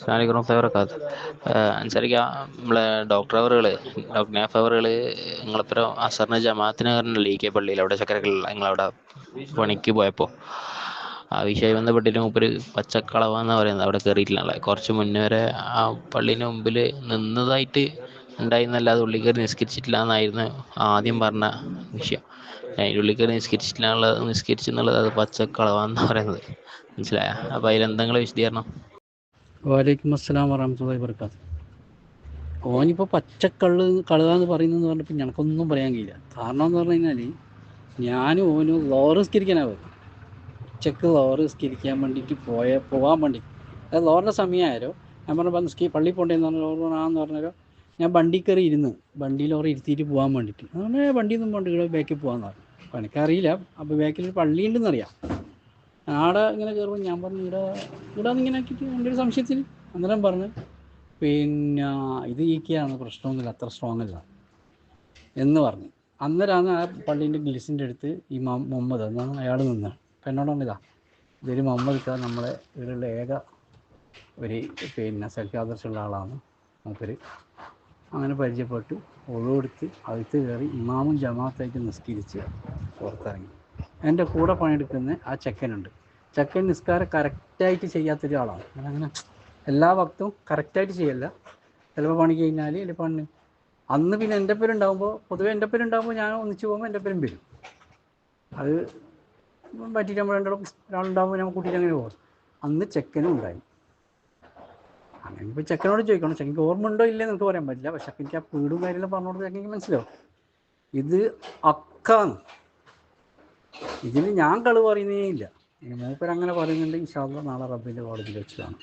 സ്ലാലിക്കുറം ഫേവറൊക്കെ അനുസരിക്ക നമ്മളെ ഡോക്ടർ അവറുകൾ ഡോക്ടർ നാഫ് അവറുകൾ നിങ്ങളിപ്പോൾ അസറിന് ജമാഅത്തിന് കാരണമല്ലേ ഈ കെ പള്ളിയിൽ അവിടെ ചക്കരക്കല്ല നിങ്ങളവിടെ പണിക്ക് പോയപ്പോൾ ആ വിഷയം ബന്ധപ്പെട്ടിട്ട് മൂപ്പര് എന്ന് പറയുന്നത്. അവിടെ കയറിയിട്ടില്ല കുറച്ച് മുന്നേ വരെ ആ പള്ളീന്റെ മുമ്പിൽ നിന്നതായിട്ട് ഉണ്ടായിരുന്നല്ലാതെ ഉള്ളിൽ നിസ്കരിച്ചിട്ടില്ല എന്നായിരുന്നു ആദ്യം പറഞ്ഞ വിഷയം. അതിന്റെ ഉള്ളിൽ കയറി നിസ്കരിച്ചിട്ടില്ല എന്നുള്ളത് നിസ്കരിച്ചു എന്നുള്ളത് അത് പച്ചക്കളവാന്ന് പറയുന്നത്. മനസ്സിലായ? അപ്പോൾ അതിലെന്തെങ്കിലും വിശദീകരണം? വാലൈക്കും അസ്സലാം വറഹമത്തുള്ളാഹി വർക്കാത്ത് ഓനിപ്പോൾ പച്ചക്കള്ള് കളുകാന്ന് പറയുന്നത് പറഞ്ഞപ്പോൾ ഞങ്ങൾക്കൊന്നും പറയാൻ കഴിയില്ല. കാരണം എന്ന് പറഞ്ഞു കഴിഞ്ഞാൽ ഞാനും ഓനും ലോറിസ്കരിക്കാനാണ് പോയത് ഉച്ചയ്ക്ക് ലോറിസ്കരിക്കാൻ വേണ്ടിയിട്ട് പോയ പോകാൻ വേണ്ടി. അത് ലോറിന്റെ സമയമായാലോ ഞാൻ പറഞ്ഞ നിസ്കി പള്ളി പോണ്ടേന്ന് പറഞ്ഞ ലോറി ആന്ന് പറഞ്ഞാലോ ഞാൻ വണ്ടി കയറി ഇരുന്ന് വണ്ടി ലോറി ഇരുത്തിയിട്ട് പോകാൻ വേണ്ടിയിട്ട് അങ്ങനെ വണ്ടിയൊന്നും പോകണ്ട ബാക്കിൽ പോകാമെന്ന് പറഞ്ഞു. അപ്പോൾ എനിക്കറിയില്ല. അപ്പോൾ ബാക്കിൽ ഒരു പള്ളി ഉണ്ടെന്ന് അറിയാം ആടെ ഇങ്ങനെ കയറുമ്പോൾ ഞാൻ പറഞ്ഞു ഇവിടെ ഇവിടെ ഇങ്ങനെ ആക്കിയിട്ട് എന്റെ ഒരു സംശയത്തിൽ അന്നേരം പറഞ്ഞു പിന്നെ ഇത് ഈക്കെയാണ് പ്രശ്നമൊന്നുമില്ല അത്ര സ്ട്രോങ് അല്ല. എന്ന് പറഞ്ഞു. അന്നേരമാണ് ആ പള്ളീന്റെ ഗ്ലിസിന്റെ അടുത്ത് ഈ മുഹമ്മദ് എന്നാണ് അയാൾ നിന്ന് അപ്പം എന്നോട് ഇതാ ഇതൊരു മുഹമ്മദ് നമ്മളെ ഇവിടെയുള്ള ഏക ഒരു പിന്നെ സെൽഫി ആദർശമുള്ള ആളാണ്. മൂപ്പര് അങ്ങനെ പരിചയപ്പെട്ടു ഒഴിവെടുത്ത് അകത്ത് കയറി ഇമാമും ജമാഅത്തായിട്ട് നിസ്കരിച്ച് പുറത്തിറങ്ങി. എന്റെ കൂടെ പണിയെടുക്കുന്ന ആ ചെക്കനുണ്ട്. ചെക്കൻ നിസ്കാരം കറക്റ്റായിട്ട് ചെയ്യാത്ത ഒരാളാണ്. അങ്ങനെ എല്ലാ ഭക്തവും കറക്റ്റായിട്ട് ചെയ്യല്ല. ചിലപ്പോൾ പണി കഴിഞ്ഞാൽ അല്ലെങ്കിൽ പണി അന്ന് പിന്നെ എന്റെ പേരുണ്ടാകുമ്പോൾ പൊതുവെ എന്റെ പേരുണ്ടാകുമ്പോൾ ഞാൻ ഒന്നിച്ച് പോകുമ്പോൾ എന്റെ പേരും വരും. അത് പറ്റിയിട്ട് നമ്മൾ രണ്ടോ ഒരാളുണ്ടാകുമ്പോൾ നമ്മൾ കൂട്ടിയിട്ട് അങ്ങനെ പോകും. അന്ന് ചെക്കനും ഉണ്ടായി. അങ്ങനെ ഇപ്പോൾ ചെക്കനോട് ചോദിക്കണം. ചെക്കൻ ഓർമ്മ ഉണ്ടോ ഇല്ലേ നിങ്ങൾക്ക് പറയാൻ പറ്റില്ല. പക്ഷെ എനിക്ക് ആ വീടും കാര്യമെല്ലാം പറഞ്ഞു കൊടുത്ത് ചെക്കനിക്ക് മനസ്സിലാവും. ഇത് അക്കാന്ന്. ഇതിൽ ഞാൻ കൾ പറയുന്നേ ഇല്ല. അങ്ങനെ പറയുന്നുണ്ട് ഇൻഷാല്ല നാളെ റബ്ബിന്റെ കോടതിയിൽ വെച്ച് കാണാം.